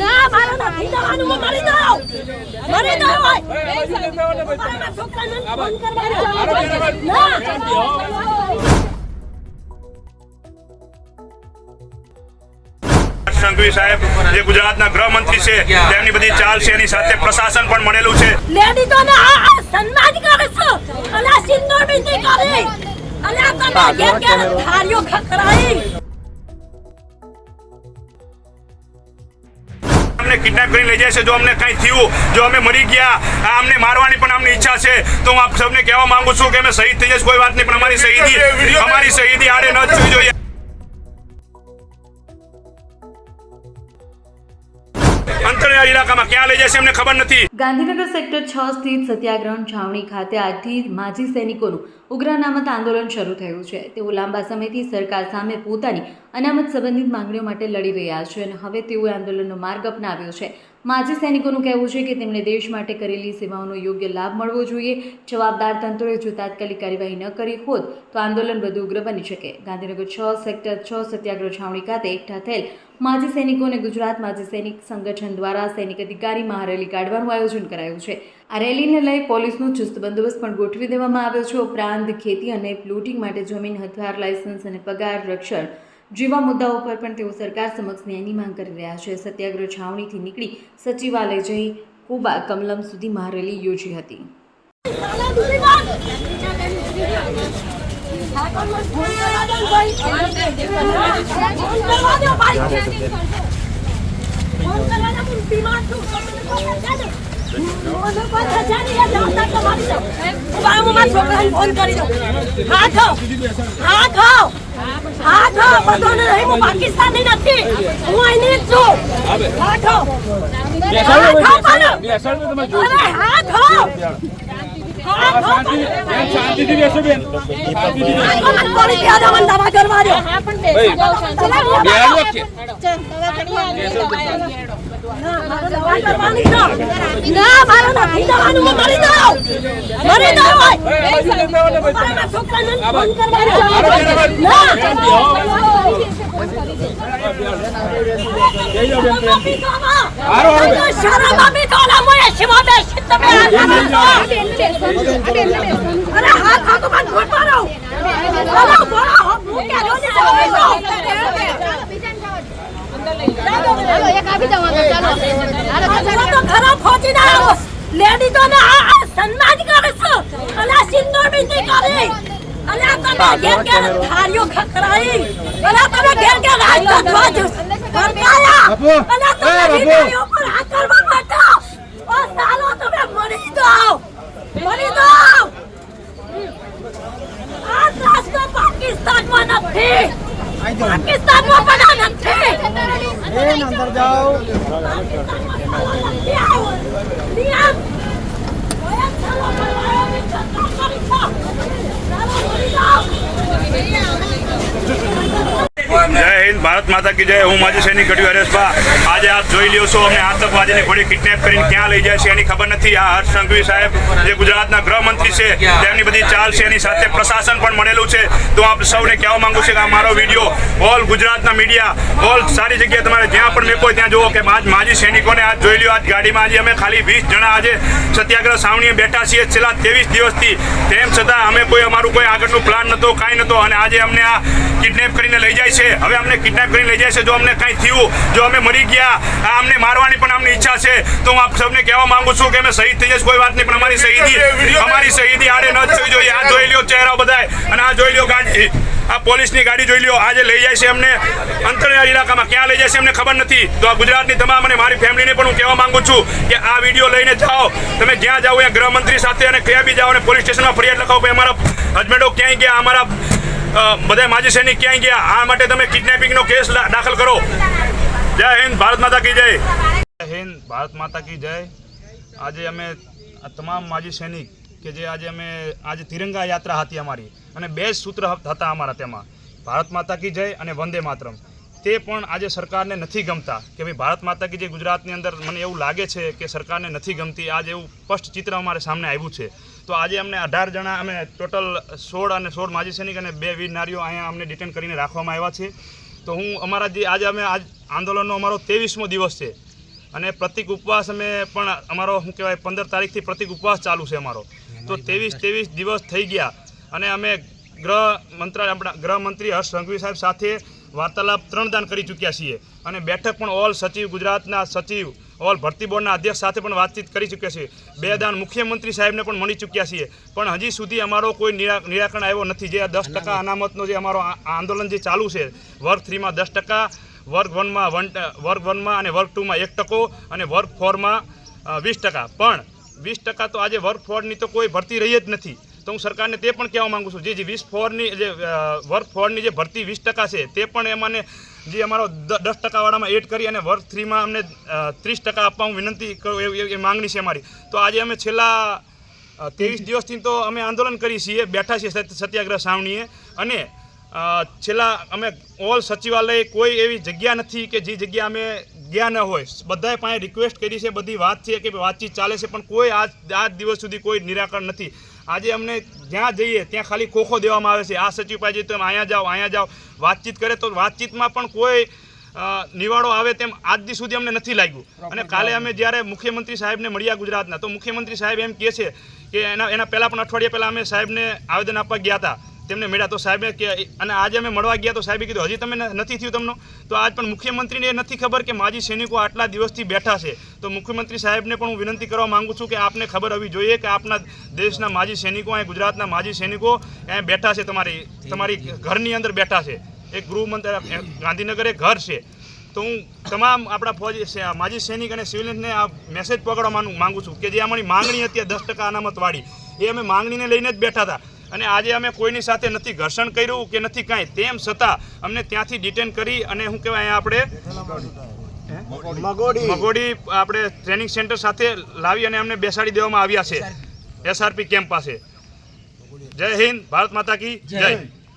ના મારે નથી જવાનું હું મરી જાઉં. મરી જાઉં મારા છોકરાને ફોન કરવાનો ના. સંઘવી સાહેબ જે ગુજરાતના ગૃહમંત્રી છે તેમની બધી ચાલ છે એની સાથે પ્રશાસન પણ મળેલું છે. લેડીઝોને આ આ સન્માન કરે છે. અને સિંદૂર બિંદી કરી. અને તમે ઘેર ઘેર થાળીઓ ખખડાઈ. અમને કિડનેપ કરી લઈ જાય છે જો અમને કંઈ થયું જો અમે મરી ગયા અમને મારવાની પણ અમને ઈચ્છા છે તો હું આપ સૌને કહેવા માંગુ છું કે અમે શહીદ થઈ જઈશ કોઈ વાત નહીં પણ અમારી શહીદી અમારી શહીદી આડે ન થવી જોઈએ. અંતરિયાળ ઇલાકામાં ક્યાં લઈ જશે અમને ખબર નથી. ગાંધીનગર સેક્ટર છ સ્થિત સત્યાગ્રહ છાવણી ખાતે આજથી માજી સૈનિકોનું ઉગ્ર નામત આંદોલન શરૂ થયું છે. તેઓ લાંબા સમયથી સરકાર સામે પોતાની અનામત સંબંધિત માંગણીઓ માટે લડી રહ્યા છે અને હવે તેઓએ આંદોલનનો માર્ગ અપનાવ્યો છે. માજી સૈનિકોનું કહેવું છે કે તેમણે દેશ માટે કરેલી સેવાઓનો યોગ્ય લાભ મળવો જોઈએ. જવાબદાર તંત્રોએ જો તાત્કાલિક કાર્યવાહી ન કરી હોત, તો આંદોલન વધુ ઉગ્ર બની શકે. ગાંધીનગર છ, સેક્ટર છ, સત્યાગ્રહ છાવણી ખાતે એકઠા થયેલ માજી સૈનિકો અને ગુજરાત માજી સૈનિક સંગઠન દ્વારા સૈનિક અધિકારી મહારેલી કાઢવાનું આયોજન કરાયું છે. આ રેલીને લઈ પોલીસનો ચુસ્ત બંદોબસ્ત પણ ગોઠવી દેવામાં આવ્યો છે. ઉપરાંત ખેતી અને પ્લોટિંગ માટે જમીન, હથિયાર, લાયસન્સ અને પગાર રક્ષણ જેવા મુદ્દાઓ પર પણ તેઓ સરકાર સમક્ષ ન્યાયની માંગ કરી રહ્યા છે સત્યાગ્રહ છાવણીથી નીકળી સચિવાલય જઈ કુબા કમલમ સુધી મહારેલી યોજી હતી. ઠાકોરને ફોન કરી દો. હા ખાઓ. હા ખાઓ. હા ખાઓ. બધાને નહીં, હું પાકિસ્તાની નથી. હું અહીંની જ છું. હા ખાઓ. બેસાડો પાડો. અરે હા ખાઓ. શાંતિથી બેસો બેન શાંતિથી બેસો. શરમ આપી દો ને, એસીમાં બેસીને તમે. અરે હાથ હાથો માં ઘૂંટ મારો. બોલો, બોલો, હું ને. આ જરા તો ખરાબ પહોંચી ના આ આ સન્માન કરે છે અને સિંદૂર બિંદી કરી અને તમે ઘેર ઘેર થાળીઓ ખખડાઈ અને તમે ઘેર ઘેર રાજકોટ ધ્વજ ફરકાયા. બાપુ, અને તમે એ હિન્દુઓ પર હાથ કરવા માંડો. ઓ સાલો તમે મરી જાઓ મરી જાઓ આ રાષ્ટ્ર પાકિસ્તાનમાં નથી પાકિસ્તાનમાં પણ આ નથી અંદર જાઓ નિયમ ઓય ચાલો બોલાવો ની ચર્ચા કરી છો ચાલો મરી જાઓ જય હિન્દ ભારત માતા કી જય. હું માજી સૈનિક ગઢવી હરેશભા આજે આપ જોઈ લ્યો છો અમને આતંકવાદીને ઘોડી કિડનેપ કરીને ક્યાં લઈ જાય છે એની ખબર નથી. આ હર્ષ સંઘવી સાહેબ, જે ગુજરાતના ગૃહમંત્રી છે, તેમની બધી ચાલ છે, એની સાથે પ્રશાસન પણ મળેલું છે. તો આપ સૌને કહેવા માંગુ છું કે આ મારો વીડિયો ઓલ ગુજરાતના મીડિયા, ઓલ સારી જગ્યાએ તમારે જ્યાં પણ મેકો ત્યાં જુઓ કે આજ માજી સૈનિકોને આજ જોઈ લ્યો, આજ ગાડીમાં આજે અમે ખાલી વીસ જણા આજે સત્યાગ્રહ સાવણીએ બેઠા છીએ. છેલ્લા ત્રેવીસ દિવસથી તેમ છતાં અમે કોઈ અમારું કોઈ આગળનું પ્લાન નહોતો, કાંઈ નહોતો. અને આજે અમને આ કિડનેપ કરીને લઈ જાય છે. હવે અમને કિડનેપ કરીને લઈ જાય છે. જો અમને કંઈ થયું જો અમે મરી ગયા અમને મારવાની પણ અમને ઈચ્છા છે તો હું આપ સૌને કહેવા માંગુ છું કે અમે શહીદ થઈ જશે કોઈ વાત નહીં પણ અમારી શહીદી અમારી શહીદી આડે ન થવી જોઈએ. આ જોઈ લ્યો ચહેરા બધાય. અને આ જોઈ લ્યો ગાડી આ પોલીસની ગાડી જોઈ લ્યો. આજે લઈ જાય છે અમને અંતરિયાળ ઇલાકામાં. ક્યાં લઈ જાય છે અમને ખબર નથી. તો આ ગુજરાતની તમામ અને મારી ફેમિલીને પણ હું કહેવા માંગુ છું કે આ વીડિયો લઈને જાઓ. તમે જ્યાં જાઓ ત્યાં ગૃહમંત્રી સાથે અને ક્યાં બી જાઓ અને પોલીસ સ્ટેશનમાં ફરિયાદ લખાવો. ભાઈ અમારા હસબન્ડો ક્યાંય ગયા? અમારા બધા માજી સૈનિક ક્યાંય ગયા? આ માટે તમે કિડનેપિંગનો કેસ દાખલ કરો. જય હિન્દ, ભારત માતા કી જય. જય હિન્દ, ભારત માતા કી જય. આજે અમે તમામ માજી સૈનિક કે જે આજે અમે, આજે તિરંગા યાત્રા હતી અમારી. અને બે સૂત્ર હતા અમારા તેમાં. ભારત માતા કી જય અને વંદે માતરમ. તે પણ આજે સરકારને નથી ગમતા કે ભાઈ ભારત માતા કી જે ગુજરાતની અંદર મને એવું લાગે છે કે સરકારને નથી ગમતી આજે એવું સ્પષ્ટ ચિત્ર અમારે સામે આવ્યું છે. તો આજે અમને અઢાર જણા અમે ટોટલ સોળ અને સોળ માજી સૈનિક અને બે વીર નારીઓ અહીંયા અમને ડિટેન કરીને રાખવામાં આવ્યા છે. તો હું અમારા જે આજે અમે આજ આંદોલનનો અમારો ત્રેવીસમો દિવસ છે. અને પ્રતિક ઉપવાસ અમે પણ અમારો શું કહેવાય પંદર તારીખથી પ્રતિક ઉપવાસ ચાલુ છે અમારો. તો ત્રેવીસ ત્રેવીસ દિવસ થઈ ગયા અને અમે ગૃહ મંત્રાલય આપણા ગૃહમંત્રી હર્ષ સંઘવી સાહેબ સાથે વાર્તાલાપ ત્રણ દાન કરી ચૂક્યા છીએ. અને બેઠક પણ ઓલ સચિવ, ગુજરાતના સચિવ, ઓલ ભરતી બોર્ડના અધ્યક્ષ સાથે પણ વાતચીત કરી ચૂક્યા છીએ. બે દાન મુખ્યમંત્રી સાહેબને પણ મળી ચૂક્યા છીએ. પણ હજી સુધી અમારો કોઈ નિરા, નિરાકરણ આવ્યો નથી. જે દસ ટકા અનામતનો જે અમારો આંદોલન જે ચાલુ છે, વર્ગ થ્રીમાં દસ ટકા, વર્ગ વનમાં વન વર્ગ વનમાં અને વર્ગ ટુમાં એક ટકો અને વર્ગ ફોરમાં વીસ ટકા. પણ વીસ ટકા તો આજે વર્ગ ફોરની તો કોઈ ભરતી રહી જ નથી. તો હું સરકારને તે પણ કહેવા માંગુ છું. જે વીસ ફોરની જે વર્ક ફોરની જે ભરતી વીસ ટકા છે, તે પણ એમાંને જે અમારો દસ ટકાવાળામાં એડ કરી અને વર્ક થ્રીમાં અમને ત્રીસ ટકા આપવા હું વિનંતી કરું, એવી માંગણી છે અમારી. તો આજે અમે છેલ્લા ત્રેવીસ દિવસથી તો અમે આંદોલન કરી છીએ, બેઠા છીએ સત્યાગ્રહ સાવણીએ અને છેલ્લા અમે ઓલ સચિવાલય કોઈ એવી જગ્યા નથી કે જે જગ્યા અમે ગયા ન હોય. બધાએ પાસે રિક્વેસ્ટ કરી છે, બધી વાત છે કે વાતચીત ચાલે છે, પણ કોઈ આજ આજ દિવસ સુધી કોઈ નિરાકરણ નથી. આજે અમને જ્યાં જઈએ ત્યાં ખાલી ખોખો દેવામાં આવે છે. આ સચિવ પાસે જઈએ તો તમે અહીંયા જાઓ અહીંયા જાઓ. વાતચીત કરે તો વાતચીતમાં પણ કોઈ નિવાડો આવે તેમ આજ દી સુધી અમને નથી લાગ્યું. અને કાલે અમે જ્યારે મુખ્યમંત્રી સાહેબને મળ્યા ગુજરાતના તો મુખ્યમંત્રી સાહેબ એમ કહે છે કે એના એના પહેલાં પણ અઠવાડિયા પહેલાં અમે સાહેબને આવેદન આપવા ગયા હતા. તેમને મળ્યા. તો સાહેબે કે, અને આજે અમે મળવા ગયા તો સાહેબે કીધું, હજી તમે નથી થયું તમને? તો આજ પણ મુખ્યમંત્રીને એ નથી ખબર કે માજી સૈનિકો આટલા દિવસથી બેઠા છે. તો મુખ્યમંત્રી સાહેબને પણ હું વિનંતી કરવા માંગુ છું કે આપને ખબર હોવી જોઈએ કે આપના દેશના માજી સૈનિકો અહીં ગુજરાતના માજી સૈનિકો અહીં બેઠા છે. તમારી તમારી ઘરની અંદર બેઠા છે. એક ગૃહમંત્રી ગાંધીનગર એક ઘર છે. તો હું તમામ આપણા ફોજી માજી સૈનિક અને સિવિલિયન્સને આ મેસેજ પકડવા માંગુ છું કે જે અમારી માંગણી હતી દસ ટકા અનામતવાળી, એ અમે માંગણીને લઈને જ બેઠા હતા. અને આજે અમે કોઈની સાથે નથી ઘર્ષણ કર્યું કે નથી કાંઈ. તેમ છતાં અમને ત્યાંથી ડિટેન કરી અને શું કહેવાય આપણે મગોડી. આપણે ટ્રેનિંગ સેન્ટર સાથે લાવી અને અમને બેસાડી દેવામાં આવ્યા છે. એસઆરપી કેમ્પ પાસે જય હિન્દ ભારત માતા કી જય